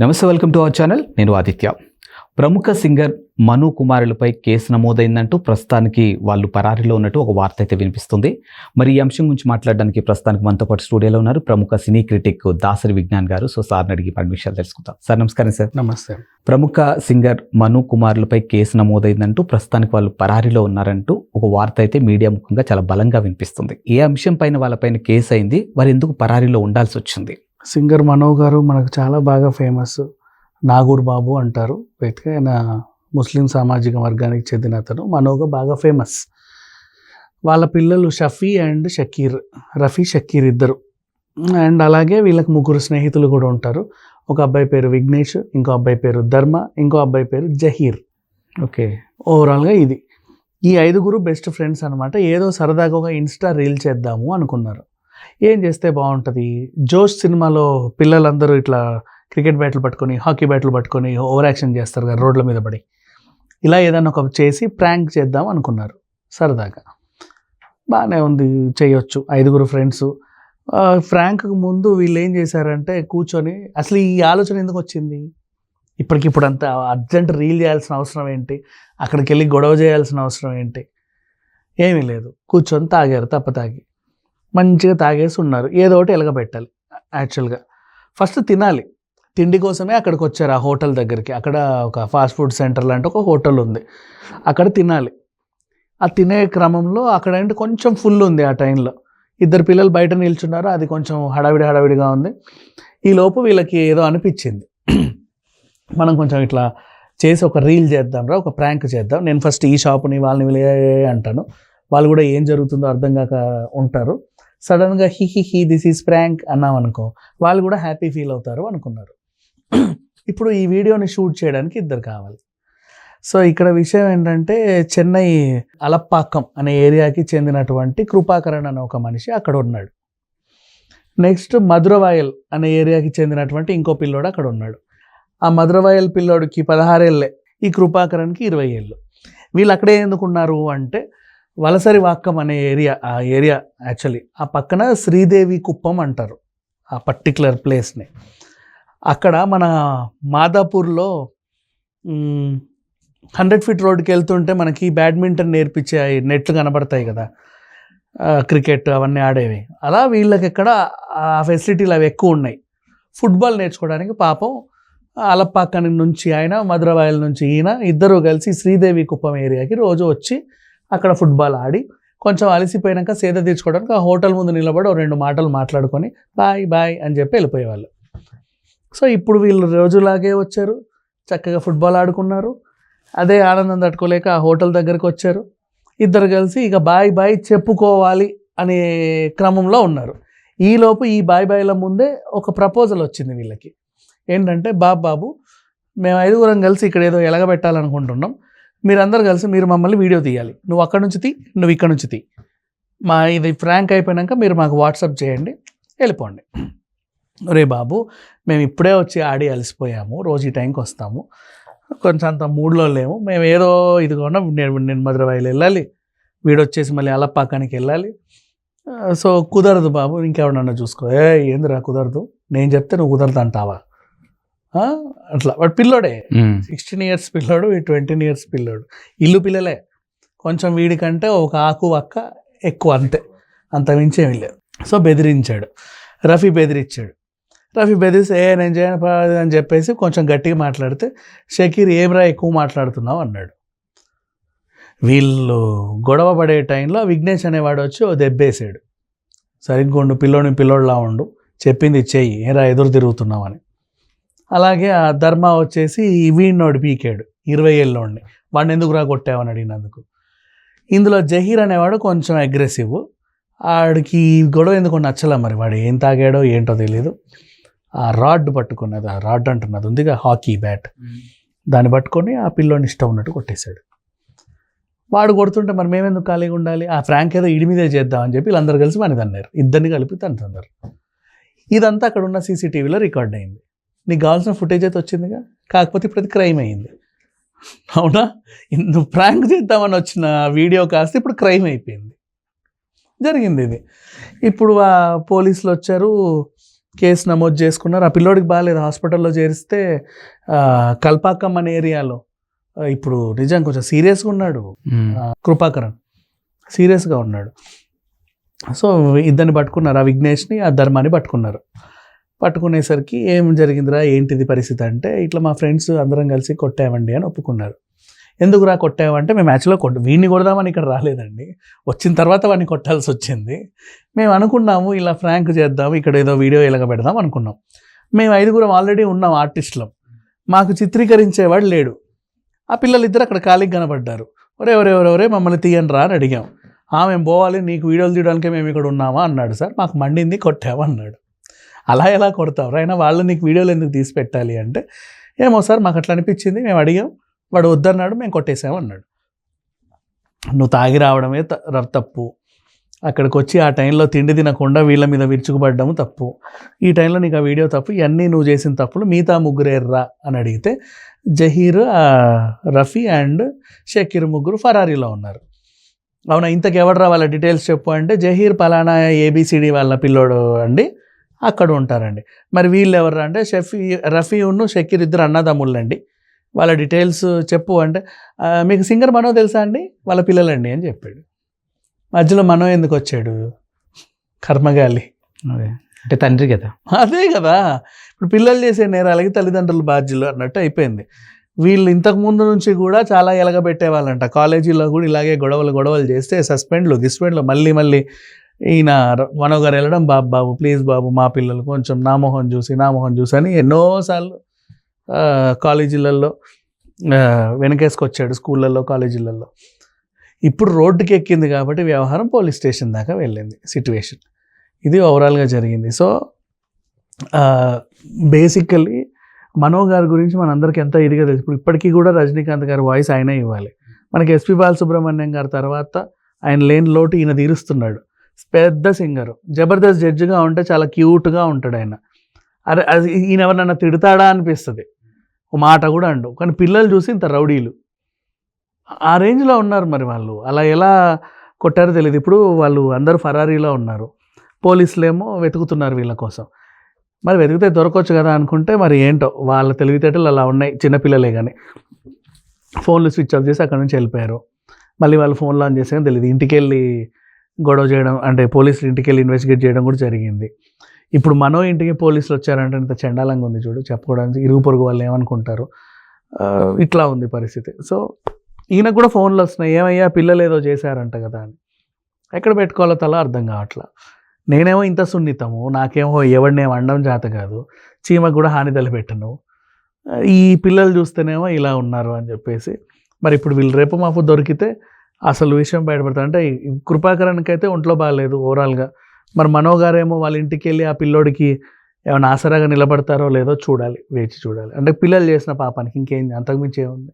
నమస్తే welcome to our channel. నేను ఆదిత్య. ప్రముఖ సింగర్ మను కుమారులపై కేసు నమోదైందంటూ ప్రస్తుతానికి వాళ్ళు పరారీలో ఉన్నట్టు ఒక వార్త అయితే వినిపిస్తుంది. మరి ఈ అంశం గురించి మాట్లాడడానికి ప్రస్తుతానికి మనతో పాటు స్టూడియోలో ఉన్నారు ప్రముఖ సినీ క్రిటిక్ దాసరి విజ్ఞాన్ గారు. సో సార్ని అడిగి పర్మిషన్ తెలుసుకుందాం సార్ నమస్కారం సార్. నమస్తే. ప్రముఖ సింగర్ మను కుమారులపై కేసు నమోదైందంటూ ప్రస్తుతానికి వాళ్ళు పరారీలో ఉన్నారంటూ ఒక వార్త అయితే మీడియా ముఖంగా చాలా బలంగా వినిపిస్తుంది. ఏ అంశం పైన వాళ్ళపైన కేసు అయింది? వారు ఎందుకు పరారీలో ఉండాల్సి వచ్చింది? సింగర్ మనో గారు మనకు చాలా బాగా ఫేమస్ నాగూర్ బాబు అంటారు. అయితే ఆయన ముస్లిం సామాజిక వర్గానికి చెందిన అతను. మనోగా బాగా ఫేమస్ వాళ్ళ పిల్లలు షఫీ అండ్ షకీర్ రఫీ షకీర్ ఇద్దరు. అండ్ అలాగే వీళ్ళకి ముగ్గురు స్నేహితులు కూడా ఉంటారు. ఒక అబ్బాయి పేరు విఘ్నేష్ ఇంకో అబ్బాయి పేరు ధర్మ ఇంకో అబ్బాయి పేరు జహీర్. ఓకే ఓవరాల్గా ఇది. ఈ ఐదుగురు బెస్ట్ ఫ్రెండ్స్ అనమాట ఏదో సరదాగా ఒక ఇన్స్టా రీల్ చేద్దాము అనుకున్నారు. ఏం చేస్తే బాగుంటుంది? జోష్ సినిమాలో పిల్లలందరూ ఇట్లా క్రికెట్ బ్యాట్లు పట్టుకొని హాకీ బ్యాట్లు పట్టుకొని ఓవర్ యాక్షన్ చేస్తారు కదా రోడ్ల మీద పడి. ఇలా ఏదైనా ఒక చేసి ప్రాంక్ చేద్దాం అనుకున్నారు. సరదాగా. బాగానే ఉంది చేయొచ్చు. ఐదుగురు ఫ్రెండ్స్. ఫ్రాంక్కు ముందు వీళ్ళు ఏం చేశారంటే కూర్చొని అసలు ఈ ఆలోచన ఎందుకు వచ్చింది? ఇప్పటికిప్పుడు అంత అర్జెంట్ రీల్ చేయాల్సిన అవసరం ఏంటి? అక్కడికి వెళ్ళి గొడవ చేయాల్సిన అవసరం ఏంటి? ఏమీ లేదు. కూర్చొని తాగారు తప్ప తాగి. మంచిగా తాగేసి ఉన్నారు. ఏదో ఒకటి ఎలగబెట్టాలి యాక్చువల్గా ఫస్ట్ తినాలి. తిండి కోసమే అక్కడికి వచ్చారు ఆ హోటల్ దగ్గరికి. అక్కడ ఒక ఫాస్ట్ ఫుడ్ సెంటర్ లాంటి ఒక హోటల్ ఉంది. అక్కడ తినాలి. ఆ తినే క్రమంలో అక్కడ అంటే కొంచెం ఫుల్ ఉంది ఆ టైంలో. ఇద్దరు పిల్లలు బయట నిల్చున్నారు. అది కొంచెం హడావిడి హడావిడిగా ఉంది. ఈ లోపు వీళ్ళకి ఏదో అనిపించింది. మనం కొంచెం ఇట్లా చేసి ఒక రీల్ చేద్దాం రా ఒక ప్రాంక్ చేద్దాం. నేను ఫస్ట్ ఈ షాప్ని వాళ్ళని వీళ్ళ అంటాను. వాళ్ళు కూడా ఏం జరుగుతుందో అర్థం కాక ఉంటారు. సడన్గా హీ హీ హీ దిస్ ఈజ్ ప్రాంక్ అన్నాం అనుకో వాళ్ళు కూడా హ్యాపీ ఫీల్ అవుతారు అనుకున్నారు. ఇప్పుడు ఈ వీడియోని షూట్ చేయడానికి ఇద్దరు కావాలి. సో ఇక్కడ విషయం ఏంటంటే చెన్నై అలప్పాకం అనే ఏరియాకి చెందినటువంటి కృపాకరణ్ అనే ఒక మనిషి అక్కడ ఉన్నాడు. నెక్స్ట్ మధురవాయల్ అనే ఏరియాకి చెందినటువంటి ఇంకో పిల్లోడు అక్కడ ఉన్నాడు. ఆ మధురవాయల్ పిల్లోడికి పదహారేళ్ళే ఈ కృపాకరణ్కి ఇరవై ఏళ్ళు. వీళ్ళు అక్కడే ఎందుకున్నారు అంటే వలసరి వాక్కం అనే ఏరియా ఆ ఏరియా యాక్చువల్లీ ఆ పక్కన శ్రీదేవి కుప్పం అంటారు ఆ పర్టికులర్ ప్లేస్ని అక్కడ మన మాదాపూర్లో హండ్రెడ్ ఫీట్ రోడ్కి వెళ్తుంటే మనకి బ్యాడ్మింటన్ నేర్పించే నెట్లు కనబడతాయి కదా క్రికెట్ అవన్నీ ఆడేవి. అలా వీళ్ళకి ఎక్కడ ఆ ఫెసిలిటీలు అవి ఎక్కువ ఉన్నాయి. ఫుట్బాల్ నేర్చుకోవడానికి పాపం అలపాకని నుంచి ఆయన మధురవాయల నుంచి ఈయన ఇద్దరు కలిసి శ్రీదేవి కుప్పం ఏరియాకి రోజు వచ్చి అక్కడ ఫుట్బాల్ ఆడి కొంచెం అలసిపోయాక సేద తీర్చుకోవడానికి ఆ హోటల్ ముందు నిలబడి రెండు మాటలు మాట్లాడుకొని బాయ్ బాయ్ అని చెప్పి వెళ్ళిపోయేవాళ్ళు. సో ఇప్పుడు వీళ్ళు రోజులాగే వచ్చారు. చక్కగా ఫుట్బాల్ ఆడుకున్నారు. అదే ఆనందం తట్టుకోలేక ఆ హోటల్ దగ్గరికి వచ్చారు. ఇద్దరు కలిసి ఇక బాయ్ బాయ్ చెప్పుకోవాలి అనే క్రమంలో ఉన్నారు. ఈలోపు ఈ బాయ్ బాయ్ల ముందే ఒక ప్రపోజల్ వచ్చింది వీళ్ళకి. ఏంటంటే బాబు బాబు మేము ఐదుగురం కలిసి ఇక్కడ ఏదో ఎలగబెట్టాలనుకుంటున్నాం. మీరందరూ కలిసి మీరు మమ్మల్ని వీడియో తీయాలి. నువ్వు అక్కడ నుంచి తీ నువ్వు ఇక్కడ నుంచి తీ. మా ఇది ఫ్రాంక్ అయిపోయాక మీరు మాకు వాట్సాప్ చేయండి వెళ్ళిపోండి. రే బాబు మేము ఇప్పుడే వచ్చి ఆడి అలసిపోయాము రోజు ఈ టైంకి వస్తాము. కొంచెం అంత మూడ్లో లేము. మేము ఏదో ఇది నేను నేను మధురవాయిలు వెళ్ళాలి. వీడు వచ్చేసి మళ్ళీ అలపాకానికి వెళ్ళాలి. సో కుదరదు బాబు ఇంకెవడన్నా చూసుకో. ఏ ఏందిరా కుదరదు? నేను చెప్తే నువ్వు కుదరదు అంటావా? అట్లా. వాడు పిల్లోడే. సిక్స్టీన్ ఇయర్స్ పిల్లోడు ఈ ట్వంటీన్ ఇయర్స్ పిల్లోడు. ఇల్లు పిల్లలే. కొంచెం వీడికంటే ఒక ఆకు అక్క ఎక్కువ అంతే. అంత మించి ఏమీ లేదు సో బెదిరించాడు. రఫీ బెదిరించాడు రఫీ బెదిరిస్తే ఏ నేను చేయను పా" అని చెప్పేసి కొంచెం గట్టిగా మాట్లాడితే షకీర్ ఏమ్రా ఎక్కువ మాట్లాడుతున్నావు? అన్నాడు. వీళ్ళు గొడవ పడే టైంలో విఘ్నేష్ అనేవాడు వచ్చి ఓ దెబ్బేసాడు. సరిగ్గా ఉండు పిల్లోని పిల్లోడిలా ఉండు. చెప్పింది చెయ్యి. ఏరా ఎదురు తిరుగుతున్నావు అని. అలాగే ఆ ధర్మ వచ్చేసి వీడినోడు పీకాడు ఇరవై ఏళ్ళోడిని. వాడిని ఎందుకు రా కొట్టావని అడిగినందుకు. ఇందులో జహీర్ అనేవాడు కొంచెం అగ్రెసివ్ ఆడికి గొడవ ఎందుకు నచ్చలే మరి. వాడు ఏం తాగాడో ఏంటో తెలియదు ఆ రాడ్ పట్టుకున్నది ఆ రాడ్ అంటున్నది ఉందిగా హాకీ బ్యాట్. దాన్ని పట్టుకొని ఆ పిల్లోని ఇష్టం ఉన్నట్టు కొట్టేశాడు. వాడు కొడుతుంటే మరి మేమెందుకు ఖాళీగా ఉండాలి? ఆ ఫ్రాంక్ ఏదో ఇడి మీదే చేద్దామని చెప్పి వీళ్ళందరూ కలిసి మనది అన్నారు ఇద్దరిని కలిపి తంటున్నారు ఇదంతా అక్కడ ఉన్న సీసీటీవీలో రికార్డ్ అయింది. నీకు కావాల్సిన ఫుటేజ్ అయితే వచ్చిందిగా? కాకపోతే ఇప్పుడు అది క్రైమ్ అయింది. అవునా? నువ్వు ప్రాంక్ చేద్దామని వచ్చిన వీడియో కాస్త ఇప్పుడు క్రైమ్ అయిపోయింది. జరిగింది ఇది. ఇప్పుడు ఆ పోలీసులు వచ్చారు కేసు నమోదు చేసుకున్నారు. ఆ పిల్లోడికి బాగాలేదు హాస్పిటల్లో చేరిస్తే కల్పాకం అనే ఏరియాలో ఇప్పుడు నిజం కొంచెం సీరియస్గా ఉన్నాడు. కృపాకరణ్ సీరియస్గా ఉన్నాడు. సో ఇద్దరిని పట్టుకున్నారు. ఆ విఘ్నేష్ని ఆ ధర్మాన్ని పట్టుకున్నారు. పట్టుకునేసరికి ఏం జరిగిందిరా ఏంటిది పరిస్థితి అంటే ఇట్లా మా ఫ్రెండ్స్ అందరం కలిసి కొట్టామండి అని ఒప్పుకున్నారు. ఎందుకురా కొట్టామంటే మేము మ్యాచ్లో కొట్ట వీడిని కొడదామని ఇక్కడ రాలేదండి. వచ్చిన తర్వాత వాడిని కొట్టాల్సి వచ్చింది. మేము అనుకున్నాము ఇలా ఫ్రాంక్ చేద్దాం ఇక్కడ ఏదో వీడియో ఇలాగ పెడదాం అనుకున్నాం. మేము ఐదుగురం ఆల్రెడీ ఉన్నాం ఆర్టిస్టులం మాకు చిత్రీకరించేవాడు లేడు. ఆ పిల్లలిద్దరు అక్కడ ఖాళీకి కనబడ్డారు. ఒరే ఒరే ఒరే మమ్మల్ని తీయండి రా అని అడిగాం. ఆ మేము పోవాలి నీకు వీడియోలు తీయడానికే మేము ఇక్కడ ఉన్నామా అన్నాడు సార్. మాకు మండింది కొట్టావా అన్నాడు అలా ఎలా కొడతావు? అయినా వాళ్ళు నీకు వీడియోలు ఎందుకు తీసి పెట్టాలి అంటే ఏమో సార్ మాకు అట్లా అనిపించింది మేము అడిగాం వాడు వద్దన్నాడు మేము కొట్టేసాము అన్నాడు. నువ్వు తాగి రావడమే త- తప్పు. అక్కడికి వచ్చి ఆ టైంలో తిండి తినకుండా వీళ్ళ మీద విరుచుకుపడ్డము తప్పు. ఈ టైంలో నీకు ఆ వీడియో తప్పు ఇవన్నీ నువ్వు చేసిన తప్పులు మిగతా ముగ్గురేర్రా అని అడిగితే జహీర్ రఫీ అండ్ షకీర్ ముగ్గురు ఫరారీలో ఉన్నారు. అవునా ఇంతకు ఎవడరా వాళ్ళ డీటెయిల్స్ చెప్పు అంటే జహీర్ పలానా ఏబిసిడి వాళ్ళ పిల్లోడు అండి. అక్కడ ఉంటారండి. మరి వీళ్ళు ఎవరు అంటే షఫీ రఫీ ఉన్ను షకీర్ ఇద్దరు అన్నదమ్ముళ్ళండి వాళ్ళ డీటెయిల్స్ చెప్పు అంటే "ఆ, మీకు సింగర్ మనో తెలుసా అండి? వాళ్ళ పిల్లలండి అని చెప్పాడు. మధ్యలో మనో ఎందుకు వచ్చాడు? కర్మగాలి. అదే. అంటే తండ్రి కదా. అదే కదా. ఇప్పుడు పిల్లలు చేసే నేరాలకి తల్లిదండ్రులు బాధ్యులు అన్నట్టు అయిపోయింది. వీళ్ళు ఇంతకు ముందు నుంచి కూడా చాలా ఎలగబెట్టేవాళ్ళంట. కాలేజీలో కూడా ఇలాగే గొడవలు గొడవలు చేస్తే సస్పెండ్లు గిస్పెండ్లు మళ్ళీ మళ్ళీ ఈయన ర- మనో గారు వెళ్ళడం బాబు బాబు ప్లీజ్ బాబు మా పిల్లలు కొంచెం నా మొహం చూసి నా మొహం చూసి అని ఎన్నోసార్లు కాలేజీలలో వెనకేసుకొచ్చాడు స్కూళ్ళల్లో కాలేజీలలో. ఇప్పుడు రోడ్డుకి ఎక్కింది కాబట్టి వ్యవహారం పోలీస్ స్టేషన్ దాకా వెళ్ళింది సిట్యువేషన్ ఇది ఓవరాల్గా జరిగింది. సో బేసికలీ మనో గారి గురించి మనందరికీ ఎంత ఇదిగా తెలుసు. ఇప్పుడు ఇప్పటికీ కూడా రజనీకాంత్ గారి వాయిస్ ఆయనే ఇవ్వాలి. మనకి ఎస్పి బాలసుబ్రహ్మణ్యం గారి తర్వాత ఆయన లేని లోటు ఈయన తీరుస్తున్నాడు. పెద్ద సింగరు. జబర్దస్త్ జడ్జిగా ఉంటే చాలా క్యూట్గా ఉంటాడు ఆయన. అరే అది ఈయన ఎవరినన్నా తిడతాడా అనిపిస్తుంది. ఒక మాట కూడా అండు కానీ పిల్లలు చూసి ఇంత రౌడీలు. ఆ రేంజ్లో ఉన్నారు మరి వాళ్ళు. అలా ఎలా కొట్టారో తెలియదు ఇప్పుడు వాళ్ళు అందరూ ఫరారీలో ఉన్నారు. పోలీసులేమో వెతుకుతున్నారు వీళ్ళ కోసం. మరి వెతికితే దొరకవచ్చు కదా అనుకుంటే మరి ఏంటో? వాళ్ళ తెలివితేటలు అలా ఉన్నాయి. చిన్నపిల్లలే కానీ ఫోన్లు స్విచ్ ఆఫ్ చేసి అక్కడ నుంచి వెళ్ళిపోయారు. మళ్ళీ వాళ్ళు ఫోన్లో ఆన్ చేసాక తెలియదు ఇంటికి వెళ్ళి గొడవ చేయడం అంటే పోలీసులు ఇంటికి వెళ్ళి ఇన్వెస్టిగేట్ చేయడం కూడా జరిగింది. ఇప్పుడు మనో ఇంటికి పోలీసులు వచ్చారంటే ఇంత చండాలంగా ఉంది చూడు చెప్పుకోవడానికి ఇరుగు పొరుగు వాళ్ళు ఏమనుకుంటారు? ఇట్లా ఉంది పరిస్థితి. సో ఈయనకు కూడా ఫోన్లు వస్తున్నాయి ఏమయ్యా పిల్లలు ఏదో చేశారంట కదా అని. ఎక్కడ పెట్టుకోవాలో తల అర్థం కావట్లా. నేనేమో ఇంత సున్నితము నాకేమో ఎవడినేమో అండం జాత కాదు చీమకు కూడా హాని తలపెట్టను. ఈ పిల్లలు చూస్తేనేమో ఇలా ఉన్నారు అని చెప్పేసి. మరి ఇప్పుడు వీళ్ళు రేపు మాపు దొరికితే అసలు విషయం బయటపడతారంటే అంటే అయితే ఒంట్లో బాగాలేదు ఓవరాల్గా. మరి మనో గారేమో వాళ్ళ ఇంటికి వెళ్ళి ఆ పిల్లోడికి ఏమైనా ఆసరాగా నిలబడతారో లేదో చూడాలి వేచి చూడాలి. అంటే పిల్లలు చేసిన పాపానికి ఇంకేం అంతకుమించి ఏముంది?